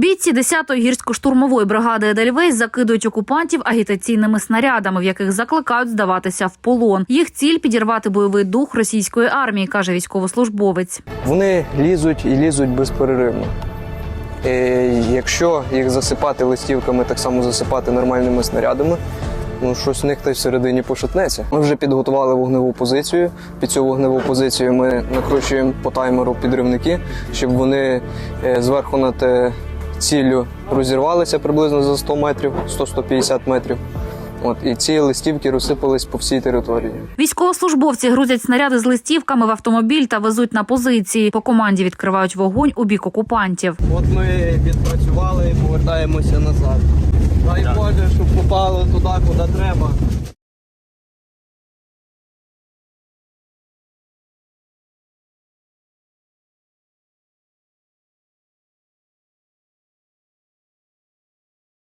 Бійці 10-ї гірсько-штурмової бригади Едельвейс закидують окупантів агітаційними снарядами, в яких закликають здаватися в полон. Їх ціль підірвати бойовий дух російської армії, каже військовослужбовець. Вони лізуть і лізуть безперервно. Е, якщо їх засипати листівками, так само засипати нормальними снарядами, ну щось в них та всередині пошатнеться. Ми вже підготували вогневу позицію. Під цю вогневу позицію ми накручуємо по таймеру підривники, щоб вони е, зверху над ціллю розірвалися приблизно за 100 метрів, 100-150 метрів. От, і ці листівки розсипались по всій території. Військовослужбовці грузять снаряди з листівками в автомобіль та везуть на позиції. По команді відкривають вогонь у бік окупантів. От ми відпрацювали і повертаємося назад. Дай Боже, щоб попало туди, куди треба.